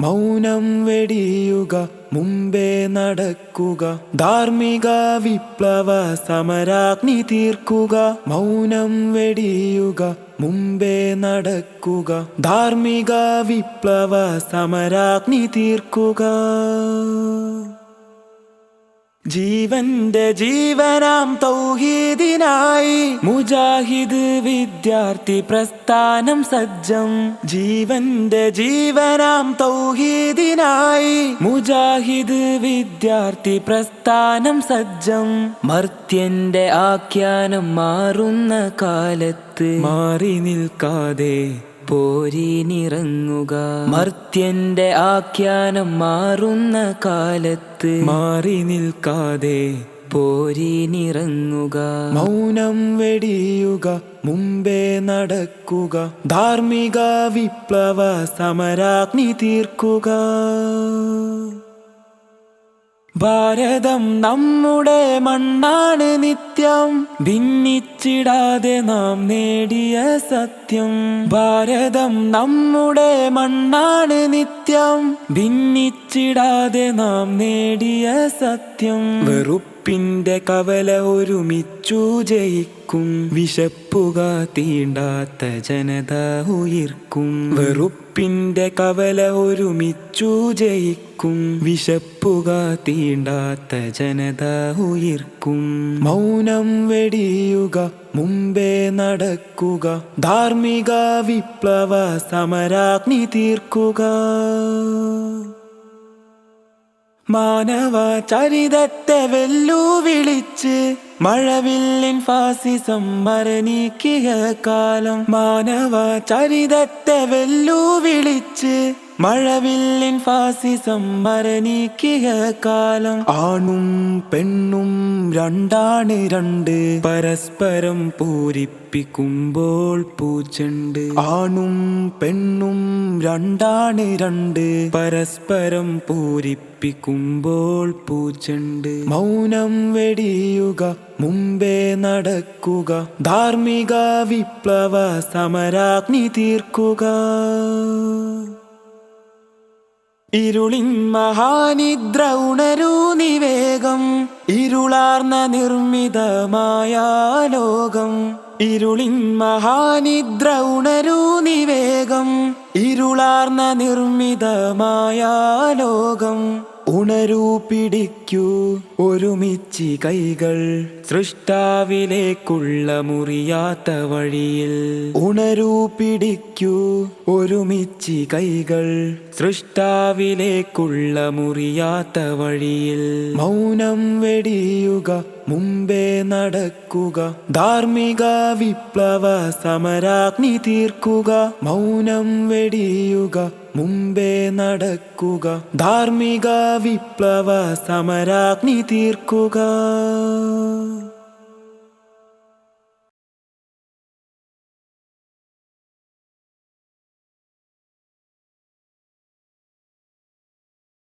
മൗനം വെടിയുക മുമ്പേ നടക്കുക. ധാർമ്മിക വിപ്ലവ സമരാഗ്നി തീർക്കുക. മൗനം വെടിയുക മുമ്പേ നടക്കുക. ധാർമ്മിക വിപ്ലവ സമരാഗ്നി തീർക്കുക. ജീവന്റെ ജീവനാം തൗഹീദിനായി മുജാഹിദ് വിദ്യാർത്ഥി പ്രസ്ഥാനം സജ്ജം. ജീവന്റെ ജീവനാം തൗഹീദിനായി മുജാഹിദ് വിദ്യാർത്ഥി പ്രസ്ഥാനം സജ്ജം. മർത്യന്റെ ആഖ്യാനം മാറുന്ന കാലത്ത് മാറി നിൽക്കാതെ പോരീനിറങ്ങുക മർത്യന്റെ ആഖ്യാനം മാറുന്ന കാലത്ത് മാറി നിൽക്കാതെ പോരിനിറങ്ങുക മൗനം വെടിയുക മുമ്പേ നടക്കുക. ധാർമ്മിക വിപ്ലവ സമരാഗ്നി തീർക്കുക. ഭാരതം നമ്മുടെ മണ്ണാണ് നിത്യം. ഭിന്നിച്ചിടാതെ നാം നേടിയ സത്യം. ഭാരതം നമ്മുടെ മണ്ണാണ് നിത്യം. ഭിന്നിച്ചിടാതെ നാം നേടിയ സത്യം. വെറുപ്പിന്റെ കവല ഒരുമിച്ചു ജയിക്കും. വിശപ്പുക തീണ്ടാത്ത ജനത ഉയിർക്കും. വെറുപ്പിന്റെ കവല ഒരുമിച്ചു ജയിക്കും. വിശപ്പുക തീണ്ടാത്ത ജനത ഉയിർക്കും. മൗനം വെടിയുക മുമ്പേ നടക്കുക. ധാർമ്മിക വിപ്ലവ സമരാഗ്നി തീർക്കുക. മാനവ ചരിതത്തെ വെല്ലുവിളിച്ച് മഴവില്ലിൻ ഫാസിസം മരനീക്കിയ കാലം മാനവ ചരിതത്തെ വെല്ലുവിളിച്ച് മഴവില്ലിൻ ഫാസിസം മരനീക്കിയ കാലം. ആണും പെണ്ണും രണ്ടാണ് രണ്ട്. പരസ്പരം പൂരിപ്പിക്കുമ്പോൾ പൂച്ചണ്ട്. ആണും പെണ്ണും രണ്ടാണ് രണ്ട്. പരസ്പരം പൂരിപ്പിക്കുമ്പോൾ പൂച്ചണ്ട്. മൗനം വെടിയുക മുമ്പേ നടക്കുക. ധാർമ്മിക വിപ്ലവ സമരാഗ്നി തീർക്കുക. ഇരുളിൻ മഹാനിദ്ര ഉണരൂ നിവേഗം ഇരുളാർന്ന നിർമ്മിതമായ ലോകം. ഇരുളിൻ മഹാനിദ്ര ഉണരൂ നിവേഗം ഇരുളാർന്ന നിർമ്മിതമായ ലോകം. ഉണരൂ പിടിക്കൂ. ഒരുമിച്ച് കൈകൾ സൃഷ്ടാവിലേക്കുള്ള മുറിയാത്ത വഴിയിൽ. ഉണരൂ പിടിക്കൂ. ഒരുമിച്ച് കൈകൾ സൃഷ്ടാവിലേക്കുള്ള മുറിയാത്ത വഴിയിൽ. മൗനം വെടിയുക. മുമ്പേ നടക്കുക. ധാർമ്മിക വിപ്ലവ സമരാഗ്നി തീർക്കുക. മൗനം വെടിയുക. മുമ്പേ നടക്കുക. ധാർമ്മിക വിപ്ലവ സമരാഗ്നി തീർക്കുക.